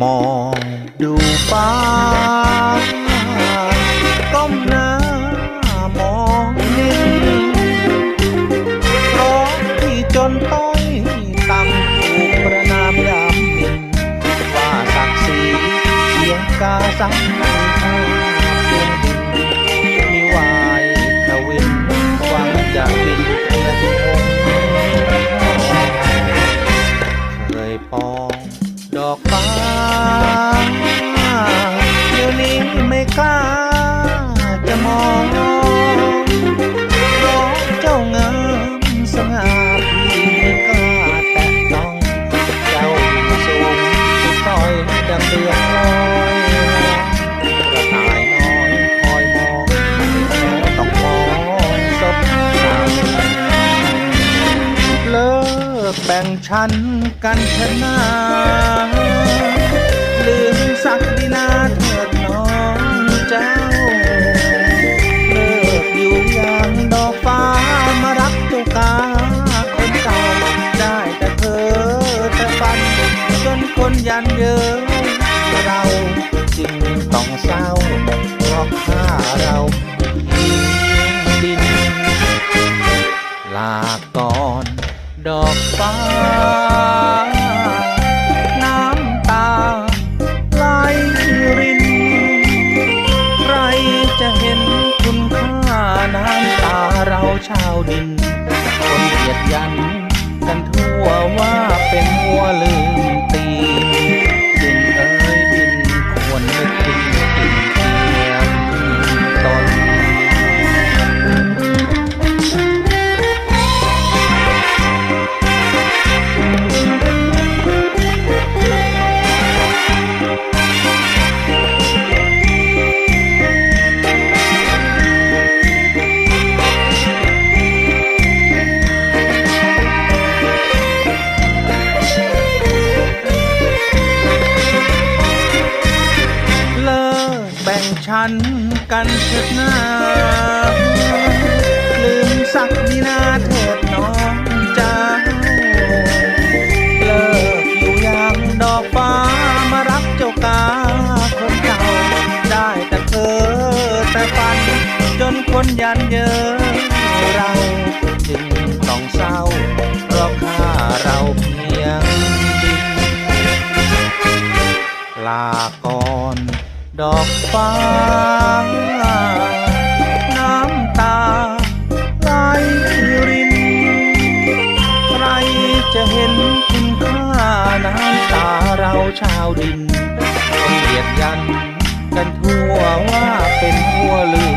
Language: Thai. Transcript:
มองดูฟ้าก้มหน้ามองนิ่งร้องที่จนต้อยต่ำถูกประนามยามนิ่งว่าศักดิ์ศรีเพียงกาสัง ฉันกันเถอะนาลืมสักดินาเถิดน้องเจ้า เลิกอยู่อย่างดอกฟ้ามารักตัวกาคนเก่าได้แต่เพ้อแต่ฝัน จนคนยันเย้ยเราจึงต้องเศร้าเพราะข้าเรา ดอกฟ้า น้ำตาไหลริน ใครจะเห็นคุณค่าน้ำตาเราชาวดิน คนเหยียดยัน งชั้นกันเถิดนาลืมสักดินาเถิดน้องเจ้าเลิกอยู่อย่างดอกฟ้ามารักเจ้ากาคนเก่าได้แต่เธอแต่ฝัน จนคนยันเยินเราจึงต้องเศร้าเพราะข้าเราเพียงดินลาก่อน ดอกฟ้า น้ำตาไหลริน ใครจะเห็นคุณค่าน้ำตาเราชาวดินเหยียดยัน กันทั่วว่าเป็นทั่วลืม